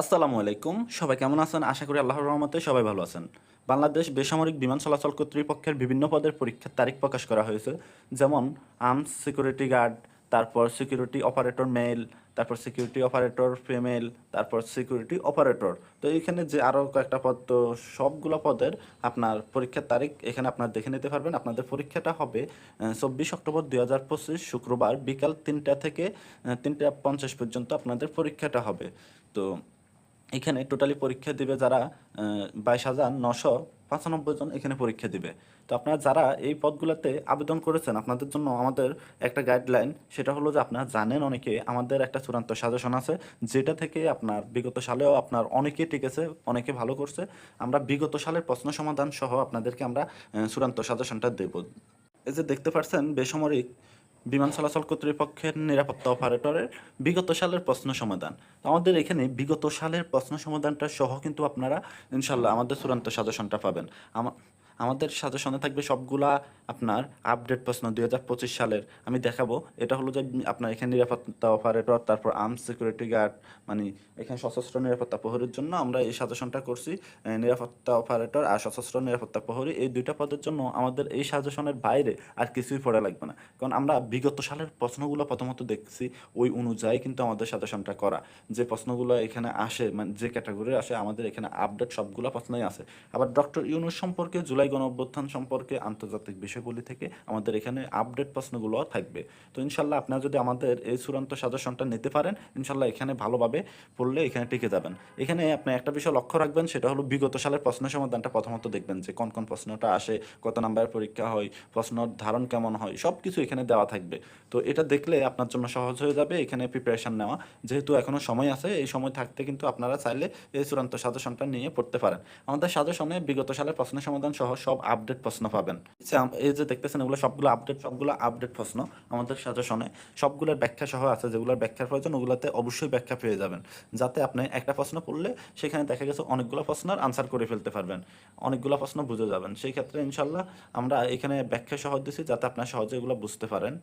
আসসালামু আলাইকুম। সবাই কেমন আছেন? আশা করি আল্লাহর রহমতে সবাই ভালো আছেন। বাংলাদেশ বেসামরিক বিমান চলাচল কর্তৃপক্ষের বিভিন্ন পদের পরীক্ষার তারিখ প্রকাশ করা হয়েছে। যেমন আর্মস সিকিউরিটি গার্ড, তারপর সিকিউরিটি অপারেটর মেল, তারপর সিকিউরিটি অপারেটর ফিমেল, তারপর সিকিউরিটি অপারেটর। তো এখানে যে আরও কয়েকটা পদ, তো সবগুলো পদের আপনার পরীক্ষার তারিখ এখানে আপনার দেখে নিতে পারবেন। আপনাদের পরীক্ষাটা হবে চব্বিশ অক্টোবর দুই হাজার পঁচিশ শুক্রবার বিকাল তিনটা থেকে তিনটা পঞ্চাশ পর্যন্ত আপনাদের পরীক্ষাটা হবে। তো এখানে টোটালি পরীক্ষা দিবে যারা বাইশ হাজার নশো পঁচানব্বই জন এখানে পরীক্ষা দিবে। তো আপনারা যারা এই পদগুলোতে আবেদন করেছেন, আপনাদের জন্য আমাদের একটা গাইডলাইন সেটা হলো যে আপনারা জানেন অনেকে, আমাদের একটা চূড়ান্ত সাজেশন আছে, যেটা থেকে আপনার বিগত সালেও আপনার অনেকে টিকেছে অনেকে ভালো করছে। আমরা বিগত সালের প্রশ্ন সমাধান সহ আপনাদেরকে আমরা চূড়ান্ত সাজেশনটা দেব। এই যে দেখতে পাচ্ছেন বেসামরিক বিমান চলাচল কর্তৃপক্ষের নিরাপত্তা অপারেটরের বিগত সালের প্রশ্ন সমাধান। আমাদের এখানে বিগত সালের প্রশ্ন সমাধানটা সহ কিন্তু আপনারা ইনশাল্লাহ আমাদের চূড়ান্ত সাজেশনটা পাবেন। আমা- আমাদের সাথে সাজেশনে থাকবে সবগুলা আপনার আপডেট প্রশ্ন দুই হাজার পঁচিশ সালের। আমি দেখাবো। এটা হলো যে আপনার এখানে নিরাপত্তা অপারেটর তারপর আর্মস সিকিউরিটি গার্ড মানে এখানে সশস্ত্র নিরাপত্তা প্রহরীর জন্য আমরা এই সাজেশনটা করছি নিরাপত্তা অপারেটর আর সশস্ত্র নিরাপত্তা প্রহরী এই দুইটা পদের জন্য আমাদের এই সাজেশনের বাইরে আর কিছুই পড়া লাগবে না। কারণ আমরা বিগত সালের প্রশ্নগুলো প্রথমত দেখছি, ওই অনুযায়ী কিন্তু আমাদের সাজেশনটা করা। যে প্রশ্নগুলো এখানে আসে মানে যে ক্যাটাগরি আসে, আমাদের এখানে আপডেট সবগুলো প্রশ্নই আছে। আবার ডক্টর ইউনুস সম্পর্কে জুলাই গণ অভ্যুত্থান সম্পর্কে আন্তর্জাতিক বিষয়গুলি থেকে আমাদের এখানে আপডেট প্রশ্নগুলো থাকবে। তো ইনশাল্লাহ আপনারা যদি আমাদের এই চূড়ান্ত সাজেশনটা নিতে পারেন, ইনশাল্লাহ এখানে ভালোভাবে পড়লে এখানে টিকে যাবেন। এখানে আপনি একটা বিষয় লক্ষ্য রাখবেন, সেটা হলো বিগত সালের প্রশ্ন সমাধানটা প্রথমত দেখবেন যে কোন কোন প্রশ্নটা আসে, কত নাম্বারের পরীক্ষা হয়, প্রশ্নর ধারণ কেমন হয় সব কিছু এখানে দেওয়া থাকবে। তো এটা দেখলে আপনার জন্য সহজ হয়ে যাবে এখানে প্রিপারেশন নেওয়া। যেহেতু এখনও সময় আছে, এই সময় থাকতে কিন্তু আপনারা চাইলে এই চূড়ান্ত সাজেশনটা নিয়ে পড়তে পারেন। আমাদের সাজেশনে বিগত সালের প্রশ্ন সমাধান সহ সব আপডেট প্রশ্ন পাবেন। আচ্ছা, এই যে দেখতেছেন এগুলো সবগুলো আপডেট সবগুলো আপডেট প্রশ্ন আমাদের সাজেশনে সবগুলোর ব্যাখ্যা সহ আছে যেগুলোর ব্যাখ্যার প্রয়োজন ওগুলোতে অবশ্যই ব্যাখ্যা পেয়ে যাবেন। যাতে আপনি একটা প্রশ্ন পড়লে সেখানে দেখা গেছে অনেকগুলো প্রশ্নের আনসার করে ফেলতে পারবেন। অনেকগুলো প্রশ্ন বুঝে যাবেন। সেই ক্ষেত্রে ইনশাল্লাহ আমরা এখানে ব্যাখ্যা সহ দিছি যাতে আপনার সহজে এগুলো বুঝতে পারেন।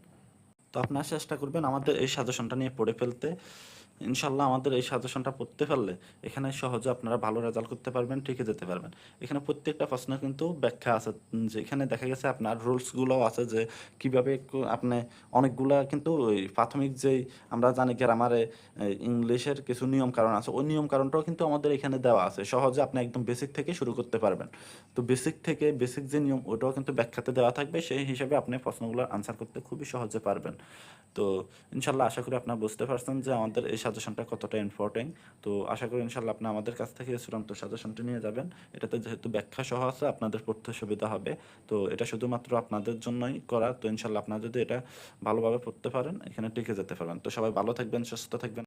তো আপনারা চেষ্টা করবেন আমাদের এই সাজেশনটা নিয়ে পড়ে ফেলতে। ইনশাল্লাহ আমাদের এই সাজেশনটা পড়তে পারলে এখানে সহজে আপনারা ভালো রেজাল্ট করতে পারবেন, ঠিকই যেতে পারবেন। এখানে প্রত্যেকটা প্রশ্নের কিন্তু ব্যাখ্যা আছে যেখানে দেখা গেছে আপনার রুলসগুলোও আছে যে কীভাবে আপনি অনেকগুলা কিন্তু ওই প্রাথমিক যেই আমরা জানি গ্রামারে ইংলিশের কিছু নিয়ম কারণ আছে, ওই নিয়ম কারণটাও কিন্তু আমাদের এখানে দেওয়া আছে। সহজে আপনি একদম বেসিক থেকে শুরু করতে পারবেন। তো বেসিক থেকে বেসিক যে নিয়ম, ওটাও কিন্তু ব্যাখ্যাতে দেওয়া থাকবে, সেই হিসাবে আপনি প্রশ্নগুলোর আনসার করতে খুবই সহজে পারবেন। তো ইনশাল্লাহ আশা করি আপনারা বুঝতে পারছেন যে আমাদের এই সাজেশনটা কতটা ইম্পর্টেন্ট তো আশা করি ইনশাল্লাহ আপনি আমাদের কাছ থেকে চূড়ান্ত সাজেশনটা নিয়ে যাবেন। এটাতে যেহেতু ব্যাখ্যা সহ আছে, আপনাদের পড়তে সুবিধা হবে। তো এটা শুধুমাত্র আপনাদের জন্যই করা। তো ইনশাল্লাহ আপনারা যদি এটা ভালোভাবে পড়তে পারেন, এখানে টিকে যেতে পারবেন। তো সবাই ভালো থাকবেন, সুস্থ থাকবেন।